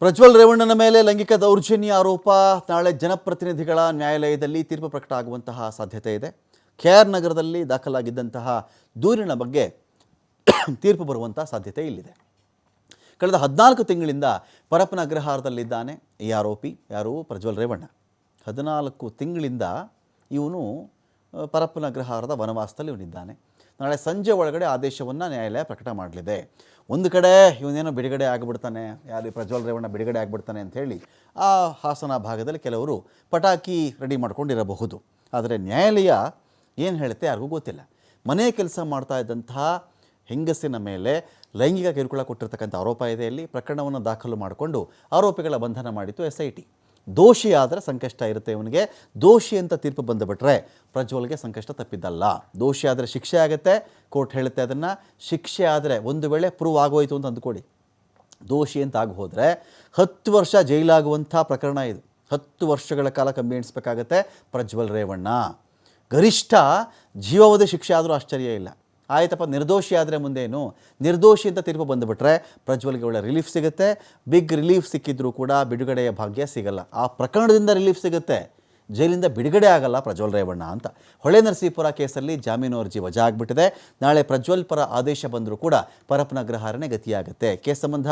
ಪ್ರಜ್ವಲ್ ರೇವಣ್ಣನ ಮೇಲೆ ಲೈಂಗಿಕ ದೌರ್ಜನ್ಯ ಆರೋಪ. ನಾಳೆ ಜನಪ್ರತಿನಿಧಿಗಳ ನ್ಯಾಯಾಲಯದಲ್ಲಿ ತೀರ್ಪು ಪ್ರಕಟ ಆಗುವಂತಹ ಸಾಧ್ಯತೆ ಇದೆ. ಕೆ ಆರ್ ನಗರದಲ್ಲಿ ದಾಖಲಾಗಿದ್ದಂತಹ ದೂರಿನ ಬಗ್ಗೆ ತೀರ್ಪು ಬರುವಂಥ ಸಾಧ್ಯತೆ ಇಲ್ಲಿದೆ. ಕಳೆದ ಹದಿನಾಲ್ಕು ತಿಂಗಳಿಂದ ಪರಪ್ಪನ ಅಗ್ರಹಾರದಲ್ಲಿದ್ದಾನೆ ಈ ಆರೋಪಿ. ಯಾರು? ಪ್ರಜ್ವಲ್ ರೇವಣ್ಣ. ಹದಿನಾಲ್ಕು ತಿಂಗಳಿಂದ ಇವನು ಪರಪ್ಪನ ಅಗ್ರಹಾರದ ವನವಾಸದಲ್ಲಿ ಇವನಿದ್ದಾನೆ ನಾಳೆ ಸಂಜೆ ಒಳಗಡೆ ಆದೇಶವನ್ನು ನ್ಯಾಯಾಲಯ ಪ್ರಕಟ ಮಾಡಲಿದೆ. ಒಂದು ಕಡೆ ಇವನೇನೋ ಬಿಡುಗಡೆ ಆಗಿಬಿಡ್ತಾನೆ ಯಾರು ಪ್ರಜ್ವಲ್ ರೇವಣ್ಣ ಬಿಡುಗಡೆ ಆಗಿಬಿಡ್ತಾನೆ ಅಂಥೇಳಿ ಆ ಹಾಸನ ಭಾಗದಲ್ಲಿ ಕೆಲವರು ಪಟಾಕಿ ರೆಡಿ ಮಾಡ್ಕೊಂಡಿರಬಹುದು. ಆದರೆ ನ್ಯಾಯಾಲಯ ಏನು ಹೇಳುತ್ತೆ ಯಾರಿಗೂ ಗೊತ್ತಿಲ್ಲ. ಮನೆ ಕೆಲಸ ಮಾಡ್ತಾ ಇದ್ದಂತಹ ಹೆಂಗಸಿನ ಮೇಲೆ ಲೈಂಗಿಕ ಕಿರುಕುಳ ಕೊಟ್ಟಿರ್ತಕ್ಕಂಥ ಆರೋಪ ಇದೆ. ಇಲ್ಲಿ ಪ್ರಕರಣವನ್ನು ದಾಖಲು ಮಾಡಿಕೊಂಡು ಆರೋಪಿಗಳ ಬಂಧನ ಮಾಡಿತು ಎಸ್ ಟಿ. ದೋಷಿ ಆದರೆ ಸಂಕಷ್ಟ ಇರುತ್ತೆ ಇವನಿಗೆ. ದೋಷಿ ಅಂತ ತೀರ್ಪು ಬಂದುಬಿಟ್ರೆ ಪ್ರಜ್ವಲ್ಗೆ ಸಂಕಷ್ಟ ತಪ್ಪಿದ್ದಲ್ಲ. ದೋಷಿ ಆದರೆ ಶಿಕ್ಷೆ ಆಗುತ್ತೆ, ಕೋರ್ಟ್ ಹೇಳುತ್ತೆ ಅದನ್ನು. ಶಿಕ್ಷೆ ಆದರೆ ಒಂದು ವೇಳೆ ಪ್ರೂವ್ ಆಗೋಯಿತು ಅಂತ ಅಂದ್ಕೊಡಿ. ದೋಷಿ ಅಂತ ಆಗಿ ಹೋದರೆ ಹತ್ತು ವರ್ಷ ಜೈಲಾಗುವಂಥ ಪ್ರಕರಣ ಇದು. ಹತ್ತು ವರ್ಷಗಳ ಕಾಲ ಕಮ್ಮಿ ಎಣಿಸ್ಬೇಕಾಗತ್ತೆ ಪ್ರಜ್ವಲ್ ರೇವಣ್ಣ. ಗರಿಷ್ಠ ಜೀವಾವಧಿ ಶಿಕ್ಷೆ ಆದರೂ ಆಶ್ಚರ್ಯ ಇಲ್ಲ. ಆಯ್ತಪ್ಪ, ನಿರ್ದೋಷಿ ಆದರೆ ಮುಂದೇನು? ನಿರ್ದೋಷಿ ಅಂತ ತೀರ್ಪು ಬಂದುಬಿಟ್ರೆ ಪ್ರಜ್ವಲ್ಗೆ ಒಳ್ಳೆ ರಿಲೀಫ್ ಸಿಗುತ್ತೆ. ಬಿಗ್ ರಿಲೀಫ್ ಸಿಕ್ಕಿದ್ರೂ ಕೂಡ ಬಿಡುಗಡೆಯ ಭಾಗ್ಯ ಸಿಗಲ್ಲ. ಆ ಪ್ರಕರಣದಿಂದ ರಿಲೀಫ್ ಸಿಗುತ್ತೆ. ಜೈಲಿಂದ ಬಿಡುಗಡೆ ಆಗಲ್ಲ ಪ್ರಜ್ವಲ್ ರೇವಣ್ಣ ಅಂತ. ಹೊಳೆ ನರಸೀಪುರ ಕೇಸಲ್ಲಿ ಜಾಮೀನು ಅರ್ಜಿ ವಜಾ ಆಗಿಬಿಟ್ಟಿದೆ ನಾಳೆ ಪ್ರಜ್ವಲ್ ಪರ ಆದೇಶ ಬಂದರೂ ಕೂಡ ಪರಪ್ಪನ ಅಗ್ರಹಾರನೇ ಗತಿಯಾಗುತ್ತೆ. ಕೇಸ್ ಸಂಬಂಧ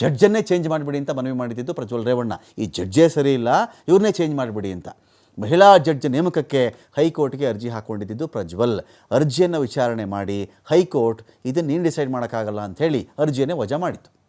ಜಡ್ಜನ್ನೇ ಚೇಂಜ್ ಮಾಡಿಬಿಡಿ ಅಂತ ಮನವಿ ಮಾಡಿದ್ದು ಪ್ರಜ್ವಲ್ ರೇವಣ್ಣ. ಈ ಜಡ್ಜೇ ಸರಿ ಇಲ್ಲ ಇವ್ರನ್ನೇ ಚೇಂಜ್ ಮಾಡಿಬಿಡಿ ಅಂತ. ಮಹಿಳಾ ಜಡ್ಜ್ ನೇಮಕಕ್ಕೆ ಹೈಕೋರ್ಟ್ಗೆ ಅರ್ಜಿ ಹಾಕ್ಕೊಂಡಿದ್ದು ಪ್ರಜ್ವಲ್. ಅರ್ಜಿಯನ್ನು ವಿಚಾರಣೆ ಮಾಡಿ ಹೈಕೋರ್ಟ್ ಇದನ್ನು ನೀನು ಡಿಸೈಡ್ ಮಾಡೋಕ್ಕಾಗಲ್ಲ ಅಂಥೇಳಿ ಅರ್ಜಿಯನ್ನೇ ವಜಾ ಮಾಡಿತು